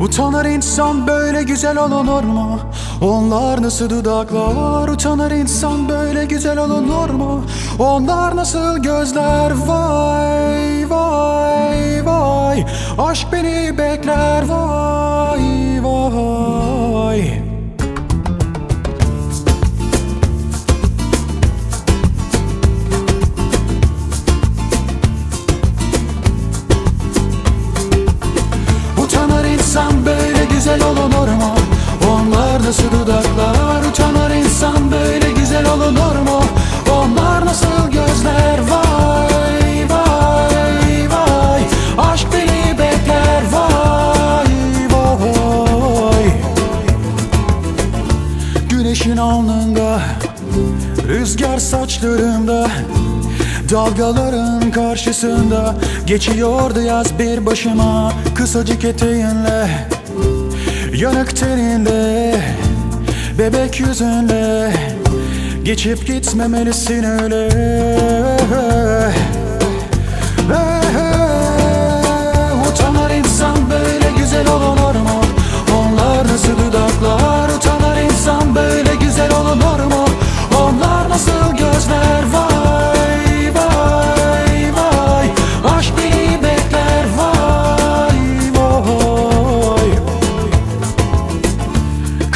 Utanır insan böyle güzel olunur mu? Onlar nasıl dudaklar? Utanır insan böyle güzel olunur mu? Onlar nasıl gözler? Vay vay vay. Aşk beni bekler. Vay vay Güneşin alnında Rüzgar saçlarımda Dalgaların karşısında Geçiyordu yaz bir başıma Kısacık eteğinle Yanık teninde Bebek yüzünle Geçip gitmemelisin öyle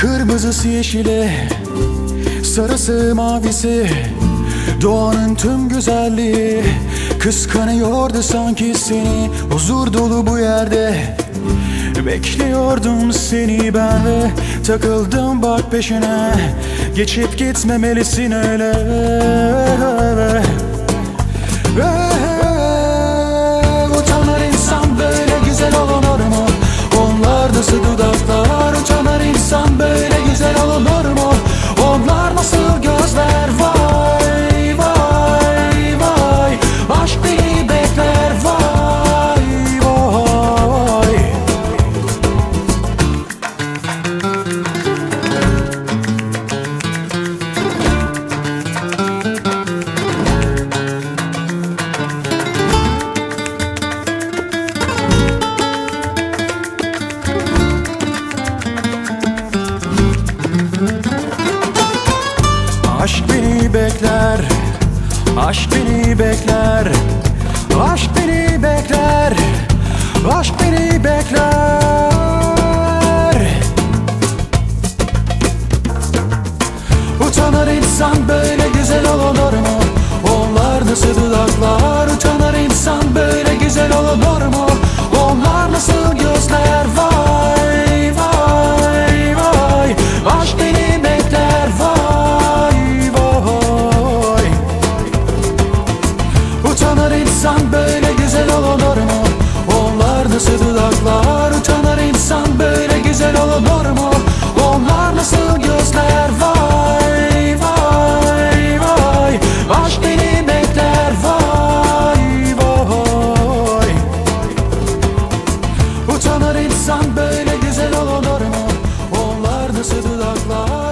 Kırmızısı yeşili Sarısı mavisi. Doğanın tüm güzelliği Kıskanıyordu sanki seni. Huzur dolu bu yerde Bekliyordum seni ben ve Takıldım bak peşine. Geçip gitmemelisin öyle. Utanır insan böyle güzel olunur mu? Onlar nasıl dudaklar Aşk beni bekler Aşk beni bekler Aşk beni bekler Aşk beni bekler. Utanır insan böyle güzel olunur mu? Onlar nasıl dudaklar Utanır insan böyle güzel olunur kırmızı dudaklar?